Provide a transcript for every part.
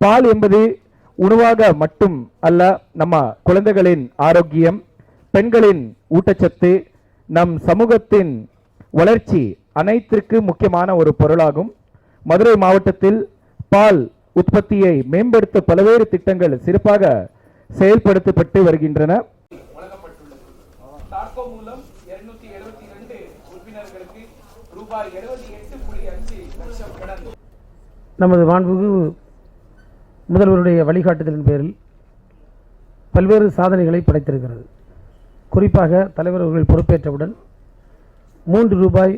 பால் என்பது உணவாக மட்டும் அல்ல நம்ம குழந்தைகளின் ஆரோக்கியம் பெண்களின் ஊட்டச்சத்து நம் சமூகத்தின் வளர்ச்சி அனைத்திற்கு முக்கியமான ஒரு பொருளாகும். மதுரை மாவட்டத்தில் பால் உற்பத்தியை மேம்படுத்த பல்வேறு திட்டங்கள் சிறப்பாக செயல்படுத்தப்பட்டு வருகின்றன. வழங்கப்பட்டுள்ளது டார்கோ மூலம் இருநூத்தி எழுபத்தி ரெண்டு உறுப்பினர்களுக்கு ரூபாய் எழுபத்தி எட்டு புள்ளி அஞ்சு லட்சம் கடன் நமது மாண்புமிகு முதல்வருடைய வழிகாட்டுதலின் பேரில் பல்வேறு சாதனைகளை படைத்திருக்கிறது. குறிப்பாக தலைவர் அவர்கள் பொறுப்பேற்றவுடன் மூன்று ரூபாய்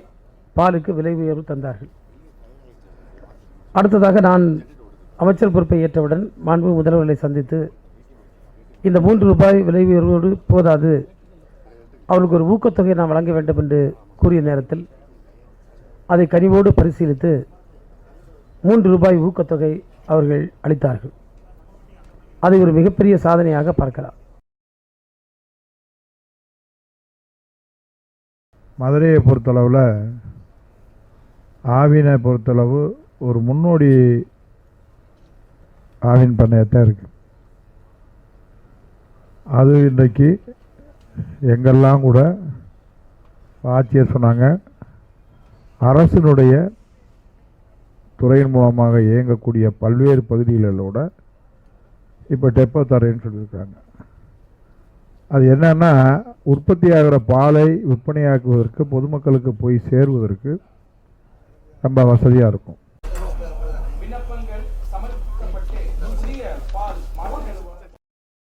பாலுக்கு விலை உயர்வு தந்தார்கள். அடுத்ததாக நான் அமைச்சர் பொறுப்பை ஏற்றவுடன் மாண்பு முதல்வர்களை சந்தித்து இந்த மூன்று ரூபாய் விலை உயர்வோடு போதாது அவர்களுக்கு ஒரு ஊக்கத்தொகை நான் வழங்க வேண்டும் என்று கூறிய நேரத்தில் அதை கனிவோடு பரிசீலித்து மூன்று ரூபாய் ஊக்கத்தொகை அவர்கள் அளித்தார்கள். அதை ஒரு மிகப்பெரிய சாதனையாக பார்க்கலாம். மதுரையை பொறுத்தளவில் ஆவினை பொறுத்தளவு ஒரு முன்னோடி ஆவின் பண்ணையத்தான் இருக்கு. அது இன்றைக்கு எங்கெல்லாம் கூட ஆட்சியர் சொன்னாங்க அரசினுடைய துறையின் மூலமாக இயங்கக்கூடிய பல்வேறு பகுதிகளோட இப்போ டெப்போ தரேன்னு சொல்லியிருக்காங்க. அது என்னன்னா உற்பத்தியாகிற பாலை விற்பனையாக்குவதற்கு பொதுமக்களுக்கு போய் சேருவதற்கு ரொம்ப வசதியாக இருக்கும். விண்ணப்பங்கள் சமர்ப்ப